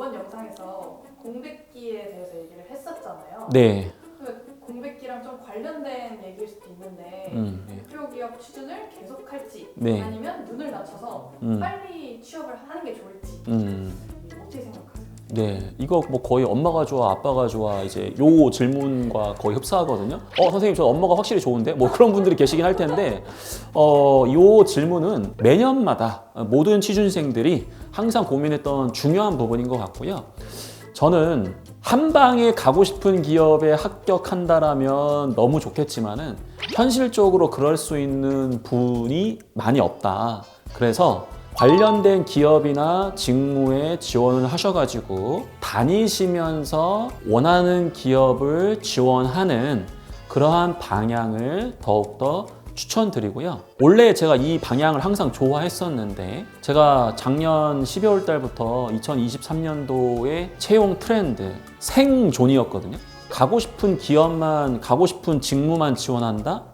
저번 영상에서 공백기에 대해서 얘기를 했었잖아요. 네. 그 공백기랑 좀 관련된 얘기일 수도 있는데 음, 네. 기업 취준을 계속할지 네. 아니면 눈을 낮춰서 음. 빨리 취업을 하는 게 좋을지 음. 네, 이거 뭐 거의 엄마가 좋아, 아빠가 좋아, 이제 요 질문과 거의 흡사하거든요. 어, 선생님, 저 엄마가 확실히 좋은데? 뭐 그런 분들이 계시긴 할 텐데, 어, 요 질문은 매년마다 모든 취준생들이 항상 고민했던 중요한 부분인 것 같고요. 저는 한 방에 가고 싶은 기업에 합격한다라면 너무 좋겠지만은 현실적으로 그럴 수 있는 분이 많이 없다. 그래서 관련된 기업이나 직무에 지원을 하셔가지고 다니시면서 원하는 기업을 지원하는 그러한 방향을 더욱더 추천드리고요. 원래 제가 이 방향을 항상 좋아했었는데 제가 작년 12월 달부터 2023년도의 채용 트렌드 생존이었거든요. 가고 싶은 기업만 가고 싶은 직무만 지원한다?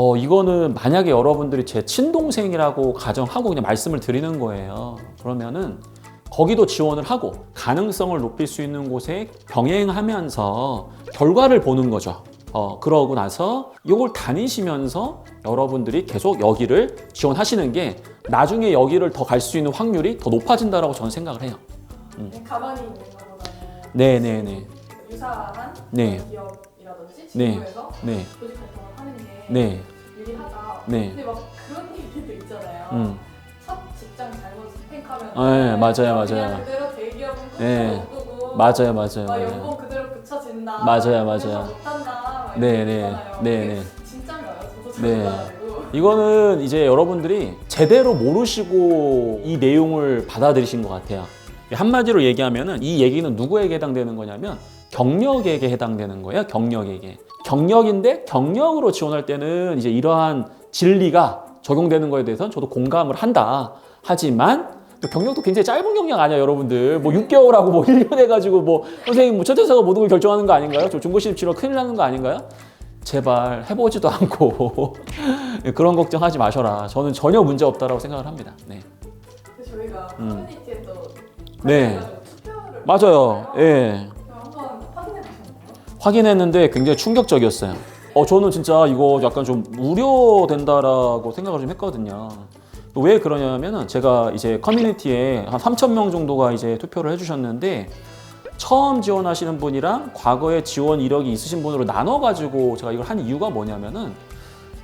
어, 이거는 만약에 여러분들이 제 친동생이라고 가정하고 그냥 말씀을 드리는 거예요. 그러면은 거기도 지원을 하고 가능성을 높일 수 있는 곳에 병행하면서 결과를 보는 거죠. 어, 그러고 나서 이걸 다니시면서 여러분들이 계속 여기를 지원하시는 게 나중에 여기를 더 갈 수 있는 확률이 더 높아진다라고 저는 생각을 해요. 그냥 가만히 있는 것보다는 네네네. 유사한 네. 기업이라든지 네. 직무에서 네. 조직 활동을 하는 게 네. 유리하다. 네. 근데 막 그런 얘기도 있잖아요. 음. 첫 직장 잘못 선택하면 네, 맞아요, 맞아요. 그대로 대기업은 네. 못 끄고 맞아요, 맞아요. 막 맞아요. 연봉 그대로 붙여진다. 맞아요, 그래서 맞아요. 못한다. 막 네, 이렇게 네. 있잖아요. 네, 그게 네. 저도 네. 몰라가지고. 이거는 이제 여러분들이 제대로 모르시고 이 내용을 받아들이신 것 같아요. 한마디로 얘기하면은 이 얘기는 누구에게 해당되는 거냐면 경력에게 해당되는 거예요. 경력에게. 경력인데 경력으로 지원할 때는 이제 이러한 진리가 적용되는 거에 대해서는 저도 공감을 한다. 하지만 또 경력도 굉장히 짧은 경력 아니야, 여러분들. 뭐 6개월하고 뭐 1년 해가지고 뭐 선생님 뭐첫 회사가 모든 걸 결정하는 거 아닌가요? 저 중고시험 치러 큰일 나는 거 아닌가요? 제발 해보지도 않고 그런 걱정하지 마셔라. 저는 전혀 문제 없다라고 생각을 합니다. 네, 저희가 음. 커뮤니티에 또 네. 맞아요. 예, 확인했는데 굉장히 충격적이었어요. 어, 저는 진짜 이거 약간 좀 우려된다라고 생각을 좀 했거든요. 왜 그러냐면은 제가 이제 커뮤니티에 한 3천 명 정도가 이제 투표를 해주셨는데 처음 지원하시는 분이랑 과거에 지원 이력이 있으신 분으로 나눠가지고 제가 이걸 한 이유가 뭐냐면은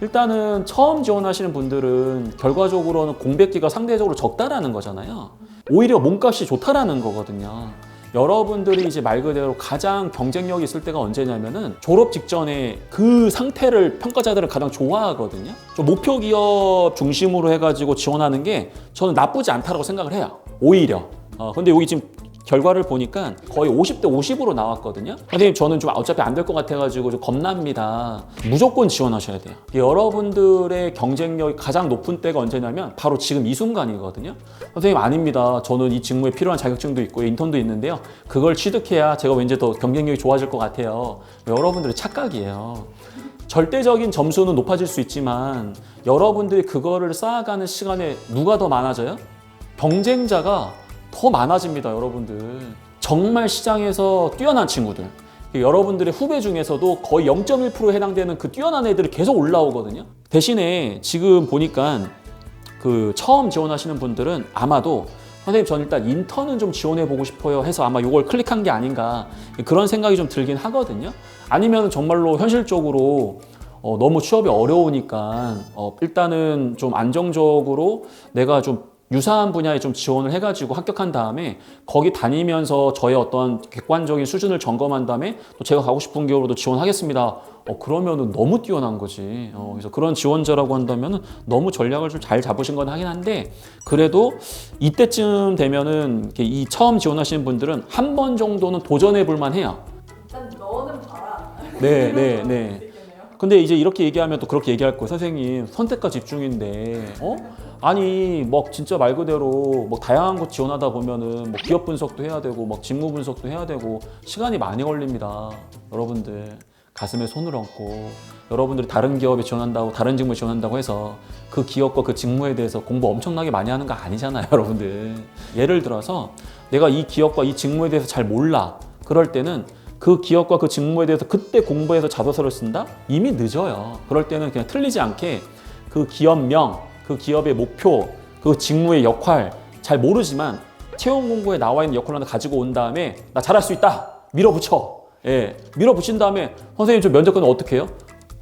일단은 처음 지원하시는 분들은 결과적으로는 공백기가 상대적으로 적다라는 거잖아요. 오히려 몸값이 좋다라는 거거든요. 여러분들이 이제 말 그대로 가장 경쟁력이 있을 때가 언제냐면은 졸업 직전에 그 상태를 평가자들은 가장 좋아하거든요. 좀 목표 기업 중심으로 해가지고 지원하는 게 저는 나쁘지 않다라고 생각을 해요. 오히려. 어, 근데 여기 지금 결과를 보니까 거의 50대 50으로 나왔거든요. 선생님 저는 좀 어차피 안 될 것 같아가지고 좀 겁납니다. 무조건 지원하셔야 돼요. 여러분들의 경쟁력이 가장 높은 때가 언제냐면 바로 지금 이 순간이거든요. 선생님 아닙니다. 저는 이 직무에 필요한 자격증도 있고 인턴도 있는데요. 그걸 취득해야 제가 왠지 더 경쟁력이 좋아질 것 같아요. 여러분들의 착각이에요. 절대적인 점수는 높아질 수 있지만 여러분들이 그거를 쌓아가는 시간에 누가 더 많아져요? 경쟁자가 더 많아집니다, 여러분들. 정말 시장에서 뛰어난 친구들. 여러분들의 후배 중에서도 거의 0.1%에 해당되는 그 뛰어난 애들이 계속 올라오거든요. 대신에 지금 보니까 그 처음 지원하시는 분들은 아마도 선생님 전 일단 인턴은 좀 지원해 보고 싶어요 해서 아마 이걸 클릭한 게 아닌가 그런 생각이 좀 들긴 하거든요. 아니면 정말로 현실적으로 어, 너무 취업이 어려우니까 어, 일단은 좀 안정적으로 내가 좀 유사한 분야에 좀 지원을 해가지고 합격한 다음에 거기 다니면서 저의 어떤 객관적인 수준을 점검한 다음에 또 제가 가고 싶은 기업으로도 지원하겠습니다. 어, 그러면은 너무 뛰어난 거지. 어, 그래서 그런 지원자라고 한다면은 너무 전략을 좀 잘 잡으신 건 하긴 한데 그래도 이때쯤 되면은 이 처음 지원하시는 분들은 한 번 정도는 도전해 볼 만 해요. 일단 너는 봐라. 네, 네, 거 네. 근데 이제 이렇게 얘기하면 또 그렇게 얘기할 거예요. 선생님, 선택과 집중인데, 어? 아니, 뭐 진짜 말 그대로 뭐 다양한 곳 지원하다 보면은 뭐 기업 분석도 해야 되고, 막 직무 분석도 해야 되고, 시간이 많이 걸립니다. 여러분들. 가슴에 손을 얹고 여러분들이 다른 기업에 지원한다고 다른 직무에 지원한다고 해서 그 기업과 그 직무에 대해서 공부 엄청나게 많이 하는 거 아니잖아요, 여러분들. 예를 들어서 내가 이 기업과 이 직무에 대해서 잘 몰라. 그럴 때는 그 기업과 그 직무에 대해서 그때 공부해서 자소서를 쓴다? 이미 늦어요. 그럴 때는 그냥 틀리지 않게 그 기업명, 그 기업의 목표, 그 직무의 역할 잘 모르지만 채용 공고에 나와 있는 역할을 하나 가지고 온 다음에 나 잘할 수 있다. 밀어붙여. 예. 밀어붙인 다음에 선생님 저 면접관은 어떻게 해요?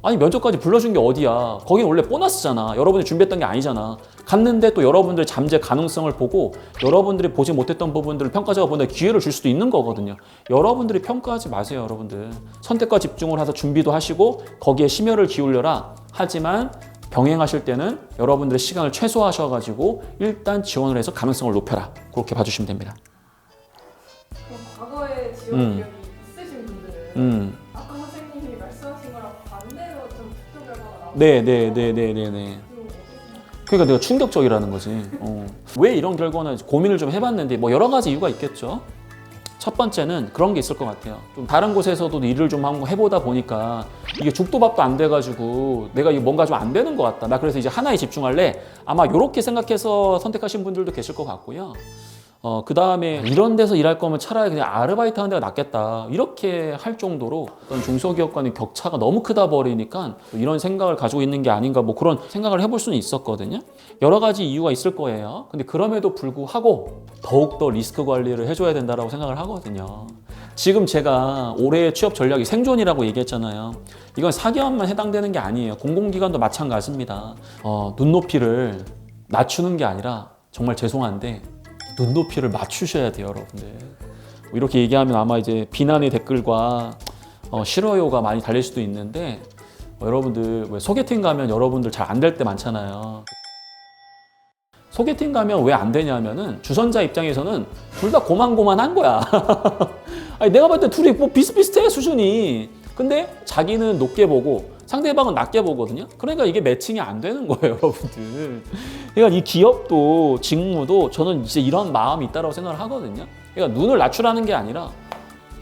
아니 면접까지 불러준 게 어디야? 거긴 원래 보너스잖아. 여러분이 준비했던 게 아니잖아. 갔는데 또 여러분들 잠재 가능성을 보고 여러분들이 보지 못했던 부분들을 평가자가 보는 기회를 줄 수도 있는 거거든요. 여러분들이 평가하지 마세요, 여러분들. 선택과 집중을 해서 준비도 하시고 거기에 심혈을 기울여라. 하지만 병행하실 때는 여러분들의 시간을 최소화하셔가지고 일단 지원을 해서 가능성을 높여라. 그렇게 봐주시면 됩니다. 그럼 과거에 지원 음. 이력이 있으신 분들은 음, 아까 선생님이 말씀하신 거랑 반대로 좀 투표 결과가 나오고 네, 네, 네, 네, 네, 네. 그러니까 내가 충격적이라는 거지. 어. 왜 이런 결과는 고민을 좀 해봤는데 뭐 여러 가지 이유가 있겠죠. 첫 번째는 그런 게 있을 것 같아요. 좀 다른 곳에서도 일을 좀 한번 해보다 보니까 이게 죽도 밥도 안 돼가지고 내가 이게 뭔가 좀 안 되는 것 같다. 나 그래서 이제 하나에 집중할래. 아마 이렇게 생각해서 선택하신 분들도 계실 것 같고요. 어, 그 다음에 이런 데서 일할 거면 차라리 그냥 아르바이트 하는 데가 낫겠다. 이렇게 할 정도로 어떤 중소기업 간의 격차가 너무 크다 버리니까 이런 생각을 가지고 있는 게 아닌가 뭐 그런 생각을 해볼 수는 있었거든요. 여러 가지 이유가 있을 거예요. 근데 그럼에도 불구하고 더욱더 리스크 관리를 해줘야 된다라고 생각을 하거든요. 지금 제가 올해 취업 전략이 생존이라고 얘기했잖아요. 이건 4개월만 해당되는 게 아니에요. 공공기관도 마찬가지입니다. 어, 눈높이를 낮추는 게 아니라 정말 죄송한데 눈높이를 맞추셔야 돼요, 여러분들. 뭐 이렇게 얘기하면 아마 이제 비난의 댓글과 어, 싫어요가 많이 달릴 수도 있는데 어, 여러분들 왜 소개팅 가면 여러분들 잘 안 될 때 많잖아요. 소개팅 가면 왜 안 되냐면은 주선자 입장에서는 둘 다 고만고만한 거야. 아니 내가 볼때 둘이 뭐 비슷비슷해 수준이. 근데 자기는 높게 보고 상대방은 낮게 보거든요. 그러니까 이게 매칭이 안 되는 거예요, 여러분들. 그러니까 이 기업도 직무도 저는 이제 이런 마음이 있다고 생각을 하거든요. 그러니까 눈을 낮추라는 게 아니라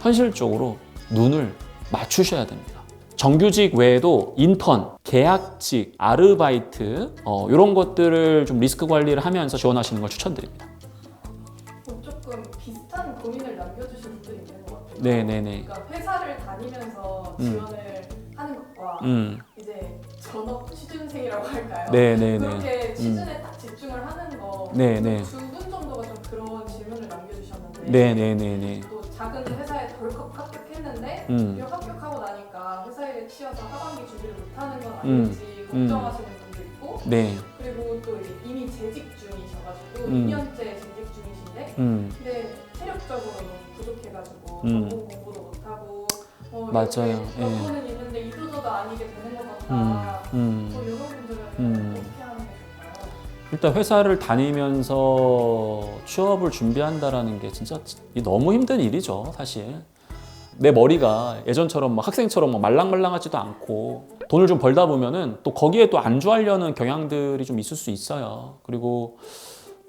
현실적으로 눈을 맞추셔야 됩니다. 정규직 외에도 인턴, 계약직, 아르바이트 어, 이런 것들을 좀 리스크 관리를 하면서 지원하시는 걸 추천드립니다. 뭐 조금 비슷한 고민을 남겨주신 분들이 있는 것 같아요. 네네네. 그러니까 회사를 다니면서 음. 지원을 것과 음, 이제 전업 취준생이라고 할까요? 네 네 네. 그렇게 취준에 딱 집중을 하는 거. 네 네. 두분 정도가 좀 그런 질문을 남겨주셨는데. 네 네 네 네. 또 작은 회사에 덜컥 합격했는데 음. 이 합격하고 나니까 회사 일에 치여서 하반기 준비를 못하는 건 음. 아닐지 걱정하시는 분도 있고 네. 그리고 또 이제 이미 재직 중이셔가지고 음. 2년째 재직 중이신데 음, 근데 체력적으로 너무 부족해가지고 음. 전공 공부도 못하고 어, 맞아요. 이렇게 예. 있는데 이도저도 아니게 되는 것 음, 같다. 음. 뭐 이런 분들은 음. 어떻게 하는 게 좋을까요? 일단 회사를 다니면서 취업을 준비한다라는 게 진짜 너무 힘든 일이죠, 사실. 내 머리가 예전처럼 막 학생처럼 막 말랑말랑하지도 않고 돈을 좀 벌다 보면은 또 거기에 또 안주하려는 경향들이 좀 있을 수 있어요. 그리고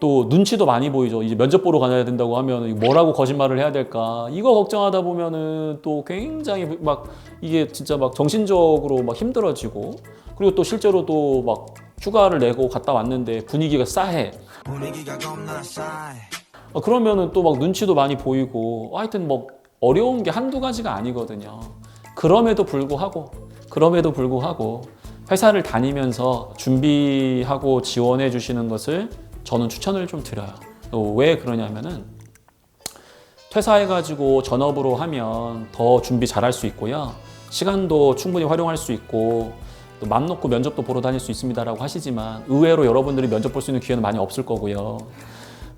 또 눈치도 많이 보이죠. 이제 면접 보러 가야 된다고 하면 뭐라고 거짓말을 해야 될까? 이거 걱정하다 보면은 또 굉장히 막 이게 진짜 막 정신적으로 막 힘들어지고 그리고 또 실제로 또 막 휴가를 내고 갔다 왔는데 분위기가 싸해. 분위기가 겁나 싸해 어, 그러면은 또 막 눈치도 많이 보이고 하여튼 뭐 어려운 게 한두 가지가 아니거든요. 그럼에도 불구하고 그럼에도 불구하고 회사를 다니면서 준비하고 지원해 주시는 것을 저는 추천을 좀 드려요. 어, 왜 그러냐면은 퇴사해가지고 전업으로 하면 더 준비 잘할 수 있고요. 시간도 충분히 활용할 수 있고 또 맘 놓고 면접도 보러 다닐 수 있습니다라고 하시지만 의외로 여러분들이 면접 볼 수 있는 기회는 많이 없을 거고요.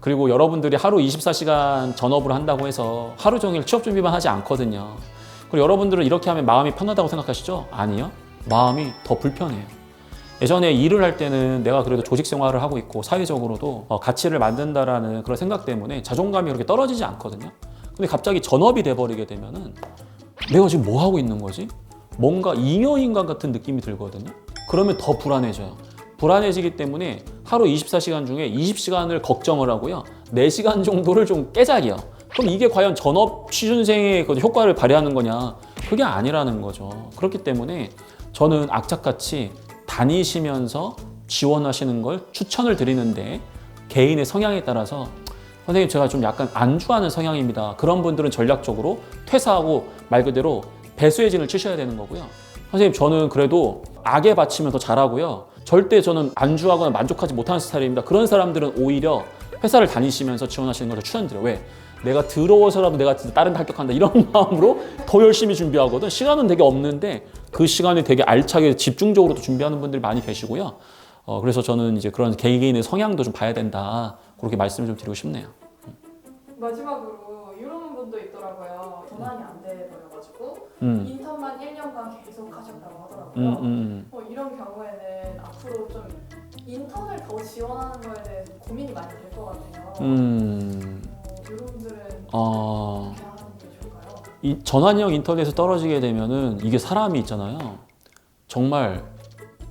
그리고 여러분들이 하루 24시간 전업을 한다고 해서 하루 종일 취업 준비만 하지 않거든요. 그리고 여러분들은 이렇게 하면 마음이 편하다고 생각하시죠? 아니요. 마음이 더 불편해요. 예전에 일을 할 때는 내가 그래도 조직 생활을 하고 있고 사회적으로도 어, 가치를 만든다라는 그런 생각 때문에 자존감이 그렇게 떨어지지 않거든요. 근데 갑자기 전업이 돼버리게 되면은 내가 지금 뭐 하고 있는 거지? 뭔가 잉여인간 같은 느낌이 들거든요. 그러면 더 불안해져요. 불안해지기 때문에 하루 24시간 중에 20시간을 걱정을 하고요. 4시간 정도를 좀 깨작이요. 그럼 이게 과연 전업 취준생의 그 효과를 발휘하는 거냐? 그게 아니라는 거죠. 그렇기 때문에 저는 악착같이 다니시면서 지원하시는 걸 추천을 드리는데 개인의 성향에 따라서 선생님 제가 좀 약간 안주하는 성향입니다. 그런 분들은 전략적으로 퇴사하고 말 그대로 배수의 진을 치셔야 되는 거고요. 선생님 저는 그래도 악에 바치면 더 잘하고요. 절대 저는 안주하거나 만족하지 못하는 스타일입니다. 그런 사람들은 오히려 회사를 다니시면서 지원하시는 걸 추천드려요. 왜? 내가 더러워서라도 내가 진짜 다른 데 합격한다 이런 마음으로 더 열심히 준비하거든. 시간은 되게 없는데 그 시간에 되게 알차게 집중적으로 또 준비하는 분들이 많이 계시고요. 어, 그래서 저는 이제 그런 개개인의 성향도 좀 봐야 된다. 그렇게 말씀을 좀 드리고 싶네요. 마지막으로 이런 분도 있더라고요. 전환이 안 돼버려가지고 음, 인턴만 1년간 계속 하셨다고 하더라고요. 음, 음. 어, 이런 경우에는 앞으로 좀 인턴을 더 지원하는 거에 대해서 고민이 많이 될 것 같아요. 음, 어? 이 전환형 인터넷에 떨어지게 되면은 이게 사람이 있잖아요. 정말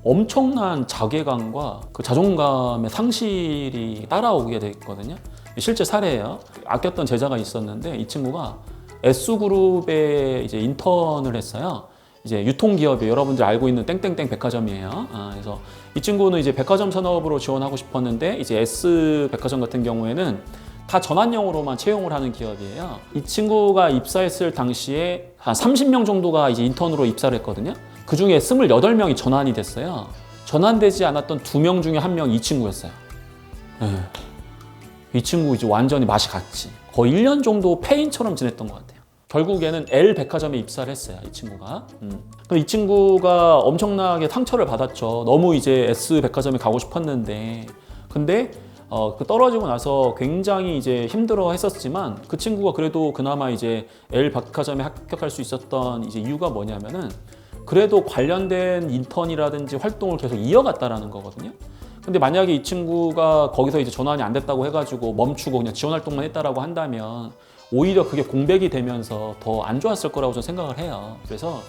엄청난 자괴감과 그 자존감의 상실이 따라오게 됐거든요. 실제 사례예요. 아꼈던 제자가 있었는데 이 친구가 S그룹에 이제 인턴을 했어요. 이제 유통기업이 여러분들 알고 있는 땡땡땡 백화점이에요. 아, 그래서 이 친구는 이제 백화점 산업으로 지원하고 싶었는데 이제 S 백화점 같은 경우에는 다 전환형으로만 채용을 하는 기업이에요. 이 친구가 입사했을 당시에 한 30명 정도가 이제 인턴으로 입사를 했거든요. 그 중에 28명이 전환이 됐어요. 전환되지 않았던 두 명 중에 한 명이 이 친구였어요. 예. 이 친구 이제 완전히 맛이 갔지. 거의 1년 정도 폐인처럼 지냈던 것 같아요. 결국에는 L 백화점에 입사를 했어요. 이 친구가. 음. 이 친구가 엄청나게 상처를 받았죠. 너무 이제 S 백화점에 가고 싶었는데. 근데 어, 그 떨어지고 나서 굉장히 이제 힘들어 했었지만 그 친구가 그래도 그나마 이제 L 백화점에 합격할 수 있었던 이제 이유가 뭐냐면은 그래도 관련된 인턴이라든지 활동을 계속 이어갔다라는 거거든요. 근데 만약에 이 친구가 거기서 이제 전환이 안 됐다고 해가지고 멈추고 그냥 지원 활동만 했다라고 한다면 오히려 그게 공백이 되면서 더 안 좋았을 거라고 저는 생각을 해요. 그래서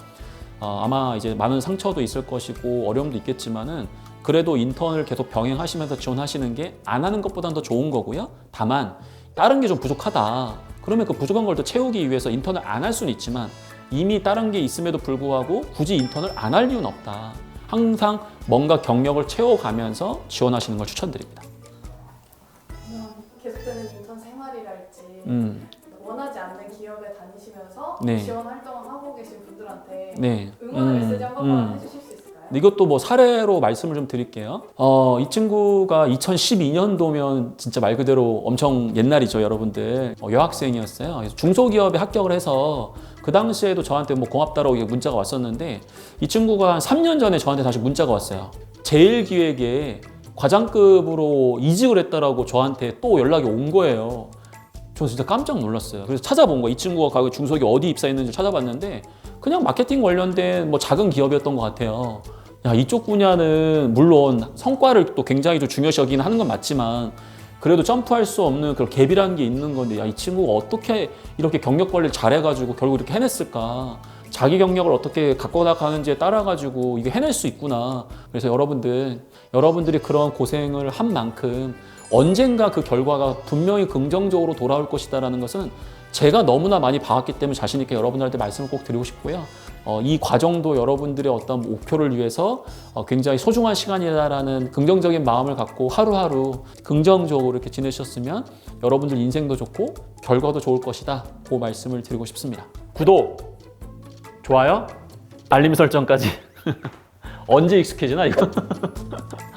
어, 아마 이제 많은 상처도 있을 것이고 어려움도 있겠지만은 그래도 인턴을 계속 병행하시면서 지원하시는 게 안 하는 것보다는 더 좋은 거고요. 다만 다른 게 좀 부족하다. 그러면 그 부족한 걸 더 채우기 위해서 인턴을 안 할 수는 있지만 이미 다른 게 있음에도 불구하고 굳이 인턴을 안 할 이유는 없다. 항상 뭔가 경력을 채워가면서 지원하시는 걸 추천드립니다. 계속되는 인턴 생활이랄지 음, 원하지 않는 기업에 다니시면서 네. 지원 활동을 하고 계신 분들한테 네. 응원의 음, 메시지 한 번만 음. 해주실? 이것도 뭐 사례로 말씀을 좀 드릴게요. 어, 이 친구가 2012년도면 진짜 말 그대로 엄청 옛날이죠, 여러분들. 어, 여학생이었어요. 그래서 중소기업에 합격을 해서 그 당시에도 저한테 뭐 고맙다라고 문자가 왔었는데 이 친구가 한 3년 전에 저한테 다시 문자가 왔어요. 제일 기획에 과장급으로 이직을 했다라고 저한테 또 연락이 온 거예요. 저 진짜 깜짝 놀랐어요. 그래서 찾아본 거예요. 이 친구가 그 중소기업 어디 입사했는지 찾아봤는데 그냥 마케팅 관련된 뭐 작은 기업이었던 것 같아요. 야, 이쪽 분야는 물론 성과를 또 굉장히 좀 중요시 여기는 하는 건 맞지만 그래도 점프할 수 없는 그런 갭이라는 게 있는 건데 야, 이 친구가 어떻게 이렇게 경력 관리를 잘해가지고 결국 이렇게 해냈을까? 자기 경력을 어떻게 갖고 나가는지에 따라 가지고 이게 해낼 수 있구나. 그래서 여러분들, 여러분들이 그런 고생을 한 만큼 언젠가 그 결과가 분명히 긍정적으로 돌아올 것이다라는 것은 제가 너무나 많이 봐왔기 때문에 자신 있게 여러분들한테 말씀을 꼭 드리고 싶고요. 어, 이 과정도 여러분들의 어떤 목표를 위해서 어, 굉장히 소중한 시간이다라는 긍정적인 마음을 갖고 하루하루 긍정적으로 이렇게 지내셨으면 여러분들 인생도 좋고 결과도 좋을 것이다. 그 말씀을 드리고 싶습니다. 구독, 좋아요, 알림 설정까지. 언제 익숙해지나 이거?